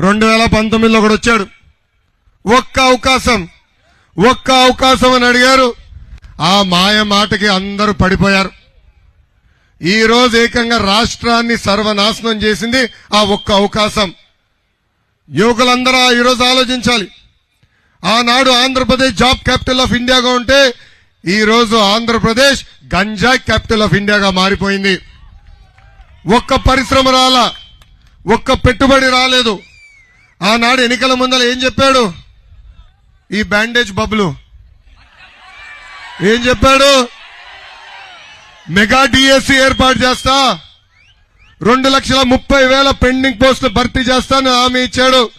రెండు వేల పంతొమ్మిదిలో కూడా వచ్చాడు. ఒక్క అవకాశం ఒక్క అవకాశం అని అడిగారు. ఆ మాయ మాటకి అందరూ పడిపోయారు. ఈరోజు ఏకంగా రాష్ట్రాన్ని సర్వనాశనం చేసింది ఆ ఒక్క అవకాశం. యువకులందరూ ఈరోజు ఆలోచించాలి. ఆనాడు ఆంధ్రప్రదేశ్ జాబ్ క్యాపిటల్ ఆఫ్ ఇండియాగా ఉంటే ఈరోజు ఆంధ్రప్రదేశ్ గంజా క్యాపిటల్ ఆఫ్ ఇండియాగా మారిపోయింది. ఒక్క పరిశ్రమ రాలా ఒక్క పెట్టుబడి రాలేదు. ఆనాడు ఎన్నికల ముందర ఏం చెప్పాడు? ఈ బ్యాండేజ్ బబ్బులు ఏం చెప్పాడు? మెగా డిఎస్సి ఏర్పాటు చేస్తా. రెండు లక్షల ముప్పై వేల పెండింగ్ పోస్టులు భర్తీ చేస్తాను హామీ ఇచ్చాడు.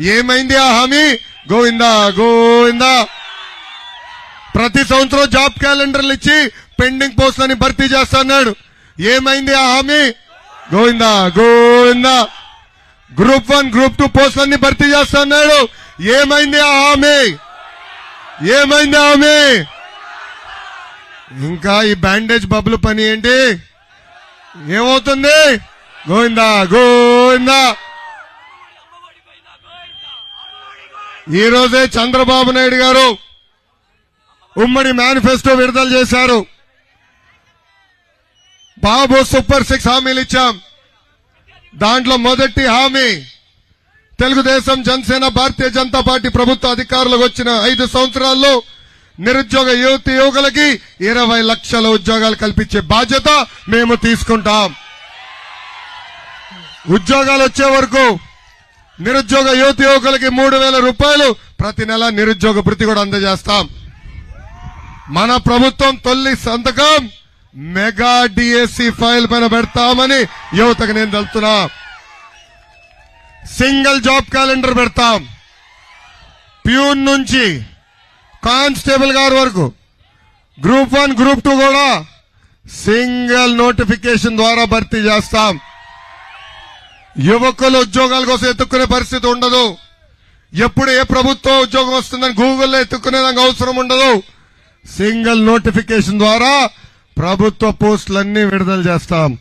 ఏమైంది ఆ హామీ? గోవిందా గోవిందా. ప్రతి సంవత్సరం జాబ్ క్యాలెండర్లు ఇచ్చి పెండింగ్ పోస్టులని భర్తీ చేస్తున్నాడు ఏమైంది ఆ హామీ? Govinda Govinda. Group one group two పోస్టులన్నీ భర్తీ చేస్తున్నాడు ఏమైంది ఆ హామీ? ఏమైంది ఆమె ఇంకా ఈ బ్యాండేజ్ బబ్బులు పని ఏంటి? ఏమవుతుంది? గోవిందా గోవిందా. ఈరోజే చంద్రబాబు నాయుడు గారు ఉమ్మడి మేనిఫెస్టో విడుదల చేశారు. బాబు సూపర్ సిక్స్ హామీలు ఇచ్చాం. దాంట్లో మొదటి హామీ తెలుగుదేశం జనసేన భారతీయ జనతా పార్టీ ప్రభుత్వ అధికారులకు వచ్చిన ఐదు సంవత్సరాల్లో నిరుద్యోగ యువతి యువకులకి ఇరవై లక్షల ఉద్యోగాలు కల్పించే బాధ్యత మేము తీసుకుంటాం. ఉద్యోగాలు వచ్చే వరకు నిరుద్యోగ యువతి యువకులకి మూడు వేల రూపాయలు ప్రతి నెల నిరుద్యోగ భృతి కూడా అందజేస్తాం. మన ప్రభుత్వం తొలి సంతకం మెగా డిఎస్సి ఫైల్ పైన పెడతామని యువతకు నేను తెలుతున్నా సింగిల్ జాబ్ క్యాలెండర్ పెడతాం. ప్యూన్ నుంచి కానిస్టేబుల్ గారి వరకు. గ్రూప్ వన్ గ్రూప్ టూ కూడా సింగిల్ నోటిఫికేషన్ ద్వారా భర్తీ చేస్తాం. యువకులు ఉద్యోగాల కోసం ఎత్తుక్కునే పరిస్థితి ఉండదు. ఎప్పుడు ఏ ప్రభుత్వం ఉద్యోగం వస్తుందని గూగుల్లో ఎత్తుక్కునే దానికి అవసరం ఉండదు. సింగిల్ నోటిఫికేషన్ ద్వారా ప్రభుత్వ పోస్టులన్నీ విడుదల చేస్తాం.